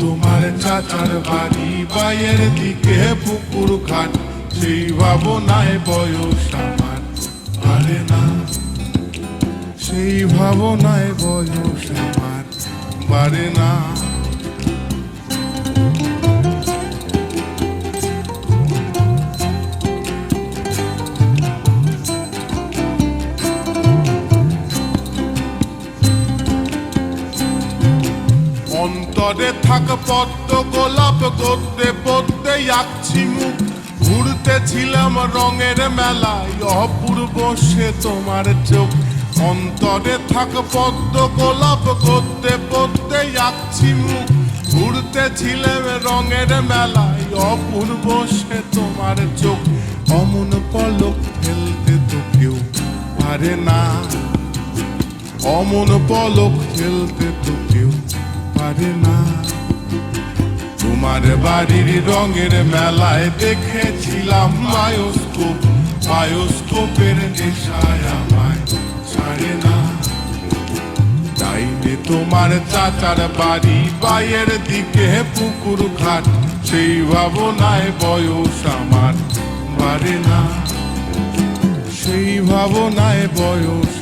তোমার চাচার বাড়ি বাইয়ের দিকে পুকুর ঘাট সেই ভাবনায় বয়স আমার পারে না সেই ভাবনায় বয়স আমার পারে না অন্তরে থাক পদ্ম গোলাপ গদ্যে পদ্মে আঁকছি মুখ। ঘুরতেছিলাম রঙের মেলায়, অপূর্ব সে তোমার চোখ। অন্তরে থাক পদ্ম গোলাপ গদ্যে পদ্মে আঁকছি মুখ। ঘুরতেছিলাম রঙের মেলায়, অপূর্ব সে তোমার চোখ। অমন পলক ফেলতে তো কেউ পারে না। অমন পলক ফেলতে তো কেউ তোমার বাড়ির রঙের মেলায় দেখেছিলাম বায়োস্কোপ বায়োস্কোপের আমায় ছাড়ে না। তোমার চাচার বাড়ি বাইয়ের দিকে পুকুর ঘাট। সেই ভাবনায় বয়স আমার বাড়ে না। সেই ভাবনায় বয়স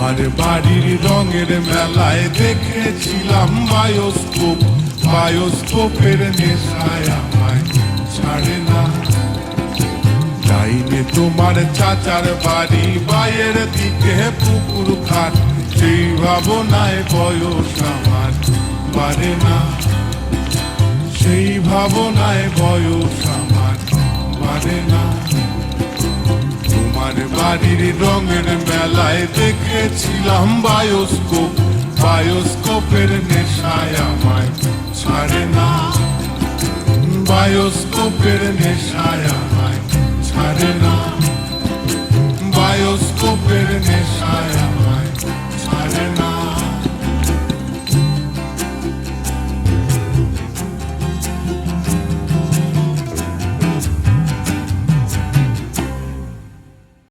তোমার বাড়ির রঙের মেলায় দেখেছিলাম বায়োস্কোপ। বায়োস্কোপের নেশায় আমায় ছাড়ে না। ডাইনে তোমার চাচার বাড়ি বাইয়ের দিকে পুকুর খাট সেই ভাবনায় বয়স আমার পারে না। সেই ভাবনায় বয়স আমার পারে না। তোমার বাড়ির রঙের মেলায় দেখেছিলাম বায়োস্কোপ। বায়োস্কোপের নেশায় আমায় ছাড়ে না। বায়োস্কোপের নেশায় আমায় ছাড়ে না। বায়োস্কোপের নেশায়